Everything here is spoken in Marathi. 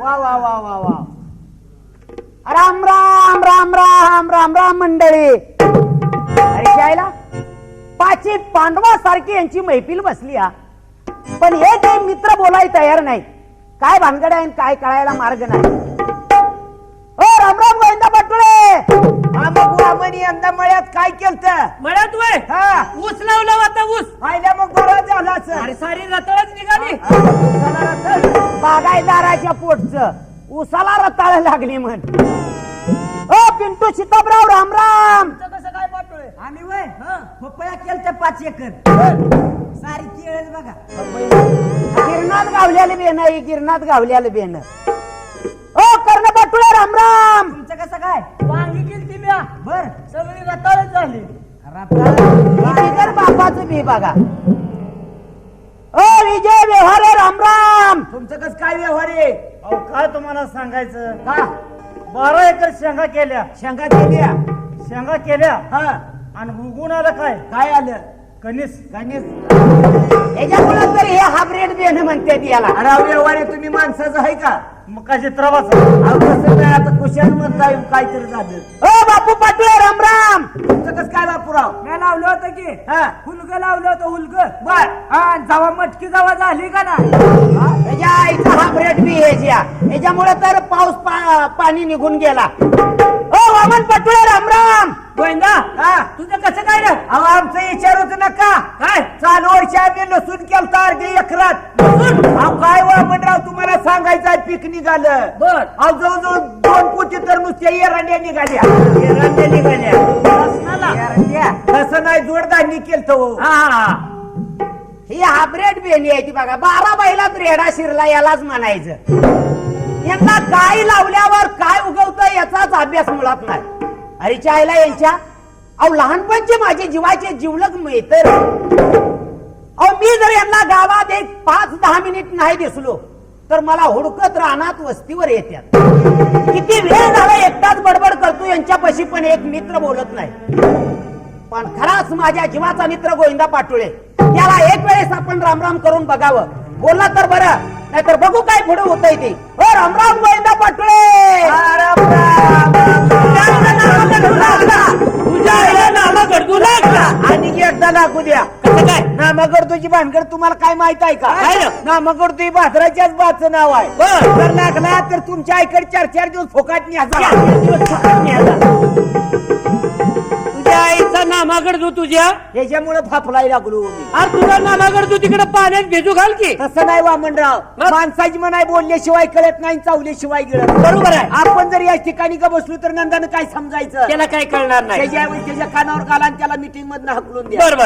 वा वा वा वा वा. राम राम राम राम राम राम मंडळी. अरे जायला पाची पांडवासारखी यांची मैफिल बसली हा. पण हे काही मित्र बोलाय तयार नाही काय भानगड आहे काय कळायला मार्ग नाही. हो राम राम गोविंदा पाटोळे. हा मग वामनी यंदा मळ्यात काय केलत? मळ्यात वय? हा. ऊस लावला होता ऊस. आयला मग बरं झालं. अरे सारी रताळच निघाली. बागायदाराच्या पोटच. उसाला रताळ लागली म्हण. ओ पिंटू सीताबराव राम राम. कसं काय पाठवलंय आम्ही वय पपया केलत पाच एकर. सारी बघा. गिरणात गावल्याला बेन आहे गिरणात गावल्याला बेन ओ कर्ण पाटोळे राम राम. तुमचं कसं काय? वांगी केली म्या. बर. सगळी रताळच झाली. तर बापाचं बी बघा. ओ विजय व्यवहारे राम राम तुमचं कसं काय व्यवहार आहे अहो काय तुम्हाला सांगायचं? का बारा एकर शेंगा केल्या. शेंगा केल्या? शेंगा केल्या. हा. आणि उगून आलं काय? काय आलं? गणेश याच्यामुळे तर हे हायब्रिड बेन म्हणते याला. तुम्ही माणसाचं आहे का? मग काय चित्रावाचा अहो कसं नाही आता कुशाल काहीतरी झालं. ओ बापू पाटोळे राम राम. तुमचं कसं काय बापूराव? मी लावलं होतं की. हा. हुलग लावलं होतं हुलग. बर. हा जवा मटकी जवा झाली का ना हे ज्या याच्यामुळे तर पाऊस पा- पाणी निघून गेला. ओ वामन पाटोळे राम राम. गोविंदा हा. तुझं कसं काय रे? अहो आमचं विचारूच नका. काय? चालू वर्षी आम्ही लसूण केलता अर्धे एकरात. अहो काय वामनराव तुम्हाला सांगायचं आहे पीक निघालं. बर. अहो जवळजवळ दोन कोटी तर नुसत्या एरंड्या निघाल्या. एरंड्या निघाल्या. एरंड्या. तसं नाही जोडदांनी केलं हो. हा ही हायब्रिड आहे ती बघा. बारा बैलात ब्रेडा शिरला यालाच म्हणायचं. यांना काय लावल्यावर काय उगवतं याचाच अभ्यास मुळात नाही. अरे चायला यांच्या अहो लहानपणचे माझे जीवाचे जीवलग मिळत अहो मी जर यांना गावात एक पाच दहा मिनिट नाही दिसलो तर मला हुडकत रानात वस्तीवर येतात किती वेळ झाला एकटाच बडबड करतो यांच्यापाशी पण एक मित्र बोलत नाही. पण खराच माझ्या जीवाचा मित्र गोविंदा पाटोळे त्याला एक वेळेस आपण रामराम करून बघावं. बोलला तर बरं नाहीतर बघू काय पुढे होतंय ते. हो रामराम गोविंदा पाटोळे! तुझ्या लागला आणि एकदा लागू द्या. कसं काय? नामगडतोची भानगड तुम्हाला काय माहीत आहे का? काय? रे? नामगडतो ही बाचं नाव आहे. बर. जर लागला तर तुमच्या आईकडे चार चार दिवस फोकाट न्यायचा नामाकड तू तुझ्या? त्याच्यामुळे फाफलाय लागलो मी. अरे तुझा नामाकड तू तिकडे पाण्यात भेजू घाल की. तसं नाही वामनराव मग? माणसाची मनाय बोलल्याशिवाय कळत नाही चावल्याशिवाय गिळत बरोबर आहे. आपण जर या ठिकाणी का बसलो तर नंदानं काय समजायचं? त्याला काय कळणार नाही. त्याच्या त्याच्या कानावर घाला आणि त्याला मिटिंग मधनं हकलून द्या. बरोबर